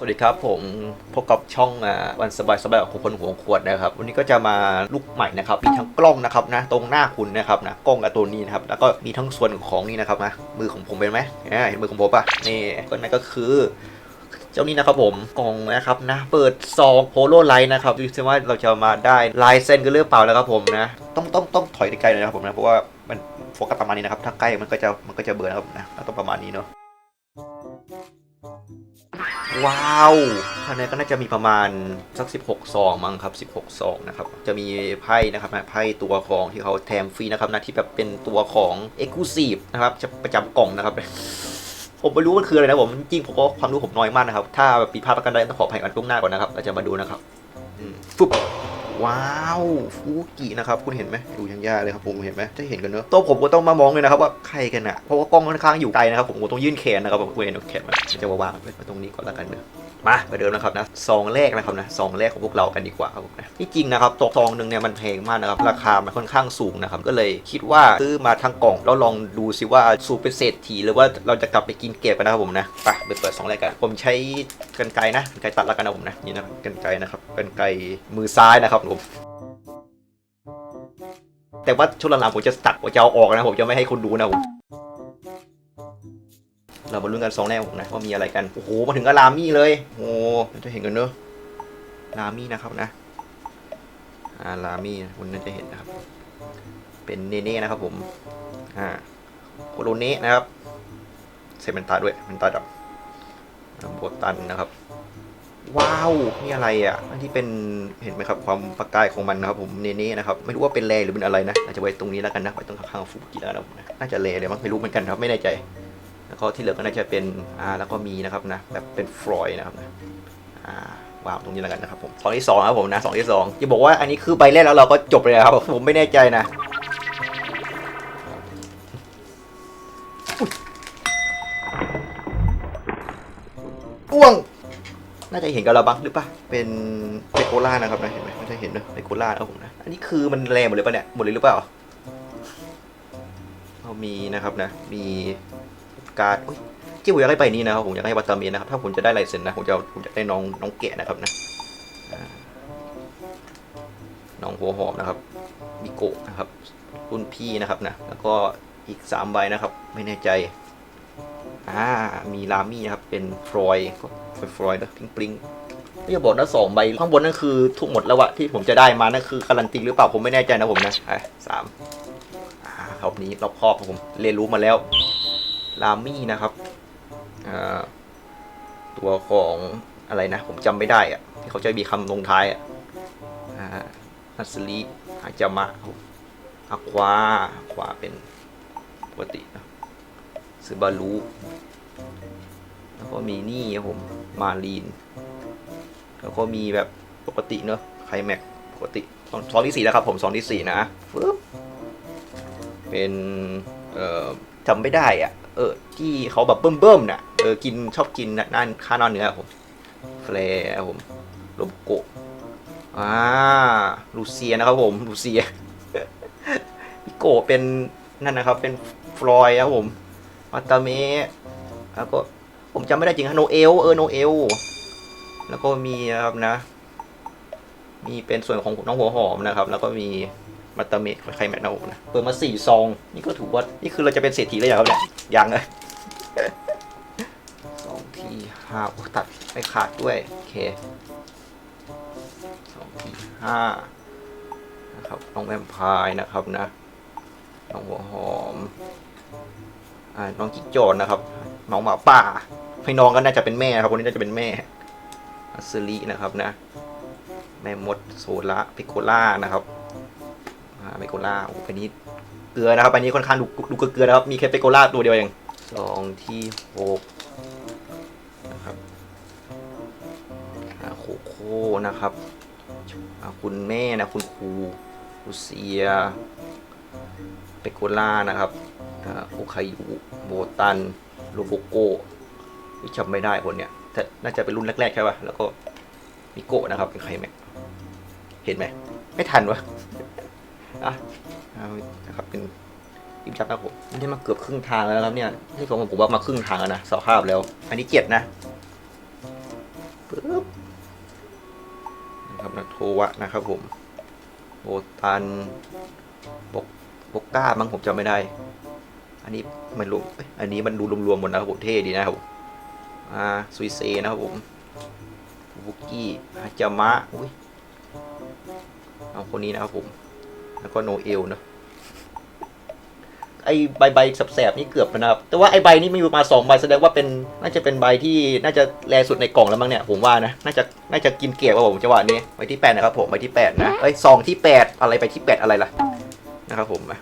สวัสดีครับผมพบกับช่องอ่าวันสบายสบายของคนหัวขวดนะครับ วันนี้ก็จะมาลุกใหม่นะครับ มีทั้งกล้องนะครับนะ ตรงหน้าคุณนะครับนะกล้องกับตัวนี้นะครับ แล้วก็มีทั้งส่วนของนี่นะครับนะมือของผมเป็นไหมเห็นมือของผมปะนี่ก็นั่นก็คือ เจ้านี้นะครับผมกล่องนะครับนะ เปิดซองโพโลไลท์นะครับดูซิว่าเราจะมาได้ลายเส้นกันหรือเปล่านะครับผมนะ ต้องต้องต้องถอยไกลๆหน่อยนะครับผมนะเพราะว่ามันโฟกัสประมาณนี้นะครับถ้าใกล้มันก็จะมันก็จะเบื่อนะครับนะต้องประมาณนี้เนาะ ว้าวข้างในก็น่าจะมีประมาณสัก 16 ซองมั้งครับ 16 ซองนะครับ จะมีไพ่นะครับไพ่ตัวของที่เขาแถมฟรีนะครับนะที่แบบเป็นตัวของ e x c l u s i v e นะครับจะประจำกล่องนะครับ ผมไม่รู้มันคืออะไรนะผมจริงผมก็ความรู้ผมน้อยมากนะครับ ถ้าแบบผิดพลาดประกันใดต้องขออภัยกันล่วงหน้าก่อนนะครับเราจะมาดูนะครับฟึบ ว้าวฟูกินะครับคุณเห็นไหมดูยังยากเลยครับผมเห็นไหมจะเห็นกันเนอะตัวผมก็ต้องมามองเลยนะครับว่าใครกันอะเพราะว่ากล้องค่อนข้างอยู่ไกลนะครับผมก็ต้องยื่นแขนนะครับผมคุณเห็นแขนมันมันจะวางไว้ตรงนี้ก่อนละกันเนอะ มาไปเดิมนะครับนะซองแรกนะครับนะซองแรกของพวกเรากันดีกว่าครับผมนะที่จริงนะครับตัวซองหนึ่งเนี่ยมันแพงมากนะครับราคามันค่อนข้างสูงนะครับก็เลยคิดว่าซื้อมาทั้งกล่องแล้วลองดูซิว่าสูตรเป็นเศษฐีหรือว่าเราจะกลับไปกินเก็บกันนะครับผมนะไปเปิดเปิดซองแรกกัน ผมใช้กันไกรนะกันไกรตัดแล้วกันนะผมนะนี่นะกันไกรนะครับกันไกรมือซ้ายนะครับผมแต่ว่าช่วงหลังๆผมจะตัดผมจะเอาออกนะผมจะไม่ให้คนดูนะผม เรามาลุ้นกันสองแรกผมนะว่ามีอะไรกัน โอ้โห มาถึงก็ลามี่เลย โอ้จะเห็นกันเนอะลามี่นะครับนะอ่าลามี่คุณน่าจะเห็นนะครับ เป็นเนเน่นะครับผมอ่าโคโรเน่นะครับใส่เป็นตาด้วยเป็นตาดำโบตันนะครับ ว้าวนี่อะไรอะอันที่เป็นเห็นไหมครับความประกายของมันนะครับผมเนเน่นะครับไม่รู้ว่าเป็นแรหรือเป็นอะไรนะอาจจะไว้ตรงนี้แล้วกันนะไว้ตรงข้างๆฟูกิแล้วนะน่าจะแรเลยมั้งไม่รู้เหมือนกันครับไม่แน่ใจ แล้วก็ที่เหลือก็น่าจะเป็นอ่าแล้วก็มีนะครับนะแบบเป็นฟลอยนะครับนะอ่าวางตรงนี้แล้วกันนะครับผมสองที่สองครับผมนะสองที่สองจะบอกว่าอันนี้คือใบแรกแล้วเราก็จบเลยครับผมไม่แน่ใจนะอ้วง น่าจะเห็นกับเราบ้างหรือปะเป็นเปโกล่านะครับนะเห็นไหมน่าจะเห็นเนอะเปโกล่านะครับผมนะอันนี้คือมันแรงหมดเลยปะเนี่ยหมดเลยหรือเปล่าเรามีนะครับนะ มี การ์ดที่ผมอยากได้ใบนี้นะครับผมอยากได้วัตเตอร์เมนนะครับถ้าผมจะได้ลายเซ็นนะผมจะผมจะได้น้องน้องแกะนะครับนะน้องหัวหอมนะครับมิโกะนะครับรุ่นพี่นะครับนะแล้วก็อีกสามใบนะครับ ไม่แน่ใจอ่ามีลามี่นะครับเป็นฟลอยก็ฟลอยฟลอยนะพริงปริงไม่จะบอกนะสองใบข้างบนนั่นคือทุกหมดแล้วอะที่ผมจะได้มานั่นคือการันตีหรือเปล่าผมไม่แน่ใจนะผมนะอะสามอ่ารอบนี้รอบครอบผมเรียนรู้มาแล้ว ลามี่นะครับตัวของอะไรนะ ผมจำไม่ได้อะที่เขาจะมีคำลงท้ายอะอัสลีอาจามะอะควาควาเป็นปกตินะซึบารุแล้วก็มีนี่ครับผม มารีน แล้วก็มีแบบปกติเนอะไคลแม็กปกติซองซองที่สี่แล้วครับผมซองที่สี่นะเป็น เอ่อจำไม่ได้อะ เออ ที่เขาแบบเบิ่มๆน่ะเออกินชอบกินนั่นข้าวนอนเนื้อครับผมแฟร์ครับผมโลโกอ่าลูเซียนะครับผมลูเซียพิโกเป็นนั่นนะครับ เป็นฟลอยครับผมวัตตาเมะแล้วก็ผมจำไม่ได้จริงฮะโนเอลเออโนเอลแล้วก็มีนะครับนะ มีเป็นส่วนของน้องหัวหอมนะครับ แล้วก็มี มัตตาเมะใครแมทนะผมนะ เปิดมาสี่ซอง นี่ก็ถือว่า นี่คือเราจะเป็นเศรษฐีแล้วอย่างครับเนี่ยยังเลยสองทีห้าโอ้ตัดไม่ขาดด้วย โอเคสองทีห้านะครับน้องแวมไพร์นะครับนะ น้องหัวหอมอ่าน้องจิโจนนะครับ น้องหมาป่าให้น้องก็น่าจะเป็นแม่ครับคนนี้น่าจะเป็นแม่อัสลีนะครับนะ แม่มดโซล่าพิโคล่านะครับ อ่าพิโคล่าโอ้อันนี้เกลือนะครับอันนี้ค่อนข้างดูดูเกลือนะครับ มีแค่พิโคล่าตัวเดียวเองสองที่หกนะครับโคโค่นะครับคุณแม่นะคุณครูลูเซียเปโกล่านะครับอ่าโอคายุโบตันโลโบโกที่จำไม่ได้คนเนี้ยแต่น่าจะเป็นรุ่นแรกๆใช่ป่ะแล้วก็มิโกะนะครับเป็นใครแมกเห็นไหมไม่ทันวะ อะนะครับเป็นยิบจับนะผมนี่ได้มาเกือบครึ่งทางแล้วครับเนี่ยที่ผมผมว่ามาครึ่งทางแล้วนะสภาพแล้ว อันนี้เจ็ดนะปึ๊บนะครับนะโทวะนะครับผมโบตันบกบกก้ามั้งผมจำไม่ได้ อันนี้ไม่รู้ออันนี้มันดูรวมๆหมดนะครับผมเท่ดีนะครับผมอ่าซุยเซนะครับผมบุกกี้ฮาจามะอุ้ยเอาคนนี้นะครับผม แล้วก็โนเอลเนะไอใบใบแสบๆนี่เกือบนะครับ แต่ว่าไอใบนี้มีมาสองใบแสดงว่าเป็นน่าจะเป็นใบที่น่าจะแรสุดในกล่องแล้วมั้งเนี่ยผมว่านะน่าจะน่าจะกินเกลียบว่าผมจังหวะนี้ใบที่แปดนะครับผมใบที่แปดนะเอ้ยซองที่แปดอะไรไปที่แปดอะไรล่ะนะครับผมนะ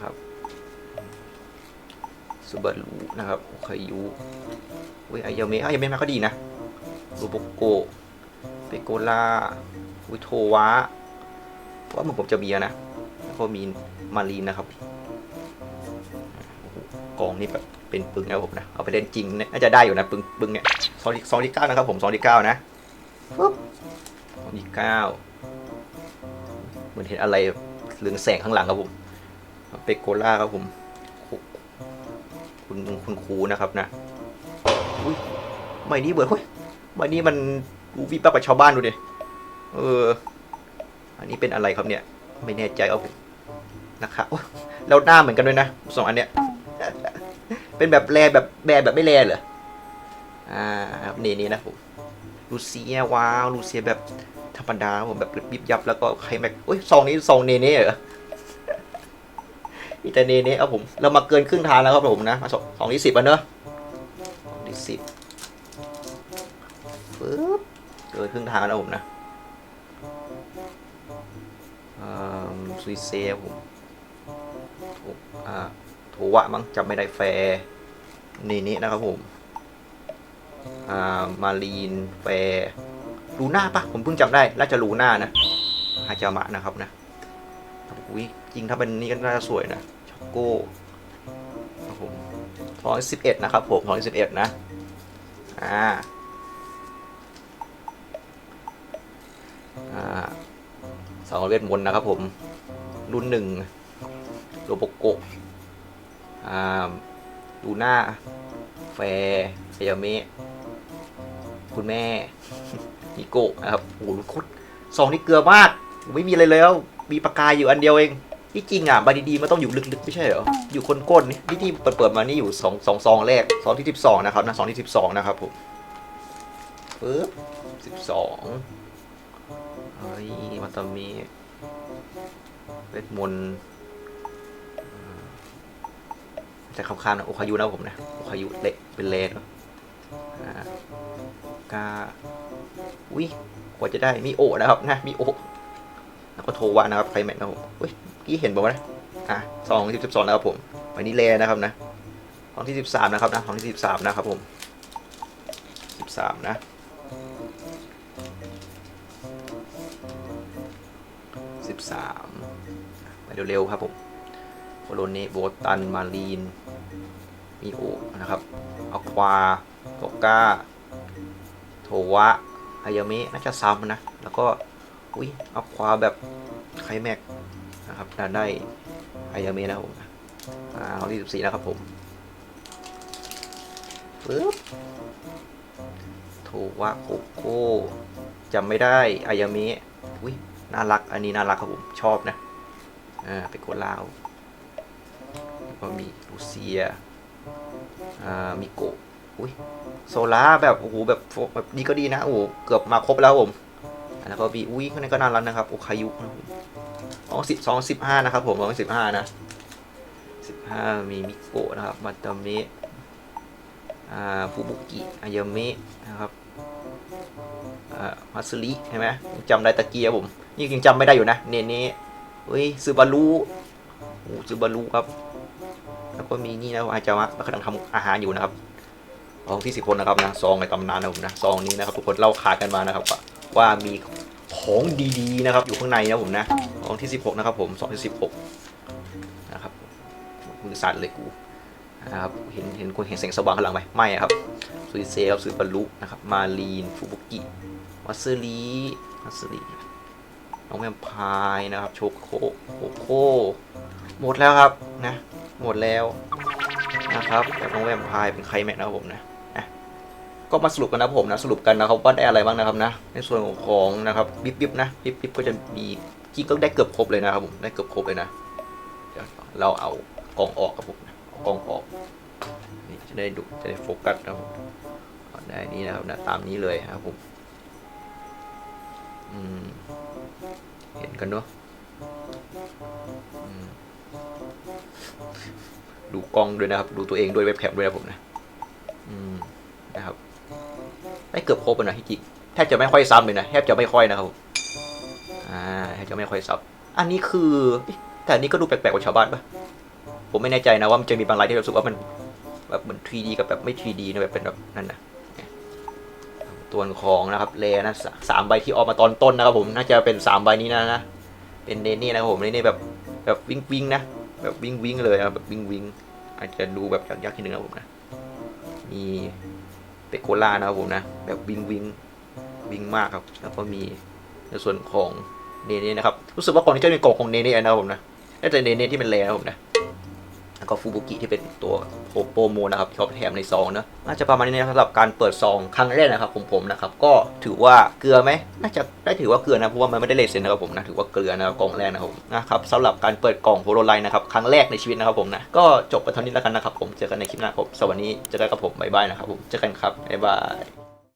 ครับซูบารุนะครับโอคายุเว้ยไอเยาเมะไอยาเมะมาก็ดีนะรูโบโกเปโกลาอุโทวะ ว่ามันผมจะมีนะแล้วก็มีมารีนนะครับกองนี่แบบเป็นปึงนะผมนะเอาไปเล่นจริงเนี่ยน่าจะได้อยู่นะปึงปึงเนี่ยสองที่สองที่เก้านะครับผมสองที่เก้านะปุ๊บสองที่เก้าเหมือนเห็นอะไรเรืองแสงข้างหลังครับผมเปโกล่าครับผมคุณคุณครูนะครับนะอุ้ยใบนี้เบิร์ดเฮ้ยใบนี้มันดูวิบวับกับชาวบ้านดูดิเออ อันนี้เป็นอะไรครับเนี่ย ไม่แน่ใจเอานะครับแล้วหน้าเหมือนกันด้วยนะสองอันเนี้ย เป็นแบบแรแบบแบแบบไม่แรเหรอ อ่าครับนี่นี่นะผมลูเซียว้าวลูเซียแบบธรรมดาผมแบบบิบยับแล้วก็ใครแม็กโอ้ยซองนี้ซองเนเน่เหรอมีแต่เนเน่เอาผม เรามาเกินครึ่งทางแล้วครับผมนะมาสองสองที่สิบอะเนอะสองที่สิบปึ๊บเกินครึ่งทางแล้วผมนะ ซุยเซฟผมโถอ่าโถวะมั้งจำไม่ได้แฟร์นี่นี่นะครับผมอ่ามารีนแฟร์ลูน่าปะผมเพิ่งจำได้น่าจะลูน่านะฮาจามะนะครับนะอุ้ยจริงถ้าเป็นนี่ก็น่าจะสวยนะช็อกโก้ครับผมร้อยสิบเอ็ดนะครับผมร้อยสิบเอ็ดนะอ่าอ่าสาวเวทมนต์นะครับผม รุ่นหนึ่งโรโบโกะอ่าดูหน้า แฟร์เอยาเมะคุณแม่นิโกะนะครับโอ้โหโคตรซองนี่เกลือมากไม่มีอะไรแล้ว มีปากกาอยู่อันเดียวเองที่จริงอะใบดีๆมันต้องอยู่ลึกๆไม่ใช่เหรอ อยู่คนก้นนี่ที่ที่เปิดมานี่อยู่สองสองซองแรกซองที่สิบสองนะครับนะซองที่สิบสองนะครับผมปึ๊บสิบสองเฮ้ยวัตามี เวทมนต์จะคำคานโอคายุนะผมนะโอคายุเละเป็นเลนเนอะอ่ากาอุ้ยกว่าจะได้มีโอนะครับนะมีโอแล้วก็โทวะนะครับใครแม็กนะผมอุ้ยกี้เห็นบอกว่านะอะสองสิบสองนะครับผมวันนี้เลนะครับนะสองที่สิบสามนะครับนะสองที่สิบสามนะครับผมสิบสามนะ สิบสามไปเร็วๆครับผมโคโลเนโบตัน มารีน มีโอนะครับอควาโตก้า โทวะอายาเมะน่าจะซ้ำนะ แล้วก็ อุ้ยอควาแบบไคแม็กนะครับได้ได้อายาเมะนะครับผมอ่าข้อที่สิบสี่นะครับผมปึ๊บโทวะโกโก้จำไม่ได้อายาเมะอุ้ย น่ารัก อันนี้น่ารักครับผม ชอบนะ อ่าเปโกลาวก็มีลูเซีย อ่ามีโกะอุ้ยโซล่าแบบ โอ้โห แบบแบบนี้ก็ดีนะ โอ้โห เกือบมาครบแล้วผม แล้วก็มีอุ้ยข้างในก็น่ารักนะครับ โอคายุนะครับผมสองสิบสองสิบห้านะครับผมสองสิบห้านะสิบห้ามีมิโกะนะครับ มาตามะอ่าฟูบุกิอายามะนะครับ มาซึริใช่ไหมจำได้ตะเกียบผมนี่ยังจำไม่ได้อยู่นะเนเน่เฮ้ยซูบารุโอ้ซูบารุครับ แล้วก็มีนี่นะอาจารย์กำลังทำอาหารอยู่นะครับของที่สิบคนนะครับนะซองในตำนานนะผมนะซองนี้นะครับทุกคนเล่าขากันมานะครับว่ามีของดีๆนะครับ อยู่ข้างในนะผมนะซองที่สิบหกนะครับ ผมซองที่สิบหกนะครับมือสั่นเลยกูนะครับเห็นเห็นคนเห็นแสงสว่างข้างหลังไหมไม่ครับซุยเซลซูบารุนะครับมารีนฟูบุกิ วัสลีวัสลีน้องแวมพร์นะครับ โชโคโคโคหมดแล้วครับนะ หมดแล้วนะครับแบบน้องแวมพร์เป็นใครแม็กนะครับผมนะนะก็มาสรุปกันนะผมนะสรุปกันนะครับว่าได้อะไรบ้างนะครับนะ ในส่วนของของนะครับบิบบิบนะบิบบิบก็จะมีจริงก็ได้เกือบครบเลยนะครับผมได้เกือบครบเลยนะเราเอากล่องออกครับผมนะกล่องออกนี่จะได้ดูจะได้โฟกัสนะครับผมได้นี่นะครับนะตามนี้เลยนะครับผม เห็นกันเนาะดูกล้องด้วยนะครับ ดูตัวเองด้วยเว็บแคมด้วยนะผมนะนะครับได้เกือบครบนะที่จริงแทบจะไม่ค่อยซ้ำเลยนะแทบจะไม่ค่อยนะครับอ่าแทบจะไม่ค่อยซ้ำอันนี้คือ แต่อันนี้ก็ดูแปลกๆกว่าชาวบ้านปะผมไม่แน่ใจนะว่ามันจะมีบางรายที่รู้สึกว่ามันแบบเหมือน 3D กับแบบไม่ 3D นะแบบเป็นแบบนั่นนะ ตัวของนะครับเลนะสามใบที่ออกมาตอนต้นนะครับผมน่าจะเป็นสามใบนี้นะนะเป็นเนนี่นะครับผมเนนี่แบบแบบวิ่งวิ่งนะแบบวิ่งวิ่งเลยนะแบบวิ่งวิ่งอาจจะดูแบบยากๆทีนึงนะผมนะมีเปโกล่านะครับผมนะแบบวิ่งวิ่งวิ่งมากครับแล้วก็มีในส่วนของเนเน่นะครับรู้สึกว่าก่องนี้จะเป็นกล่องของเนเน่นะครับผมนะน่าจะเนเน่ที่เป็นแรนะครับผมนะ แล้วก็ฟูบุกิที่เป็นตัวโอโปโมนะครับที่เขาแถมในซองนะน่าจะประมาณนี้นะสำหรับการเปิดซองครั้งแรกนะครับผมผมนะครับก็ถือว่าเกลือไหมน่าจะได้ถือว่าเกลือนะเพราะว่ามันไม่ได้เลเซนนะครับผมนะถือว่าเกลือนะกล่องแรกนะครับผมนะครับสำหรับการเปิดกล่องโฮโลไลน์นะครับครั้งแรกในชีวิตนะครับผมนะก็จบไปเท่านี้แล้วกันนะครับผมเจอกันในคลิปหน้าครับสวัสดีเจอกันกับผมบ๊ายบายนะครับผมเจอกันครับบ๊ายบาย